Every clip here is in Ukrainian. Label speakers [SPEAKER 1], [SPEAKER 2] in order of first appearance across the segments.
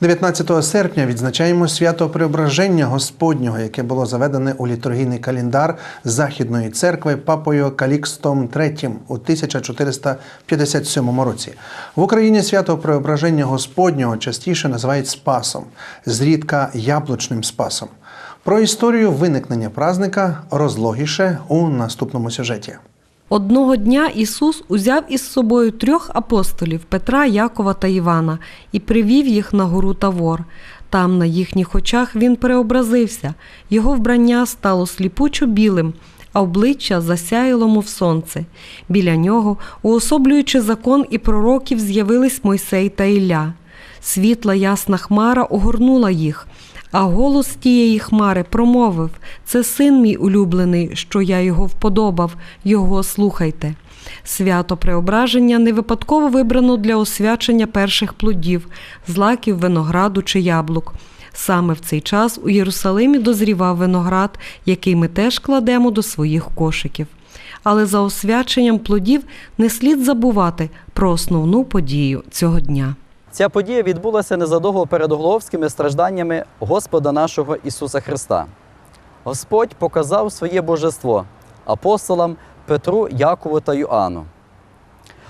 [SPEAKER 1] 19 серпня відзначаємо свято Преображення Господнього, яке було заведене у літургійний календар Західної церкви папою Калікстом III у 1457 році. В Україні свято Преображення Господнього частіше називають Спасом, зрідка яблучним спасом. Про історію виникнення празника розлогіше у наступному сюжеті.
[SPEAKER 2] Одного дня Ісус узяв із собою трьох апостолів Петра, Якова та Івана і привів їх на гору Тавор. Там, на їхніх очах, він преобразився. Його вбрання стало сліпучо білим, а обличчя засяяло, мов сонце. Біля нього, уособлюючи закон і пророків, з'явились Мойсей та Ілля. Світла ясна хмара огорнула їх. А голос тієї хмари промовив: Це син мій улюблений, що я його вподобав, його слухайте. Свято преображення не випадково вибрано для освячення перших плодів, злаків винограду чи яблук. Саме в цей час у Єрусалимі дозрівав виноград, який ми теж кладемо до своїх кошиків. Але за освяченням плодів не слід забувати про основну подію цього дня.
[SPEAKER 3] Ця подія відбулася незадовго перед головськими стражданнями Господа нашого Ісуса Христа. Господь показав своє божество апостолам Петру, Якову та Йоанну.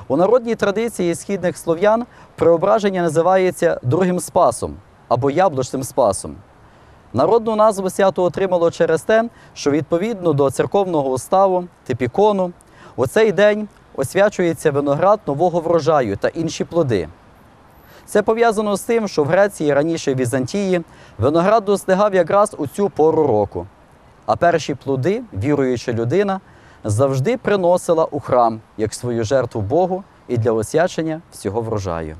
[SPEAKER 3] У народній традиції східних слов'ян преображення називається другим спасом або яблучним спасом. Народну назву свято отримало через те, що відповідно до церковного уставу типікону у цей день освячується виноград нового врожаю та інші плоди. Це пов'язано з тим, що в Греції, раніше Візантії, виноград достигав якраз у цю пору року. А перші плоди, віруюча людина, завжди приносила у храм як свою жертву Богу і для освячення всього врожаю.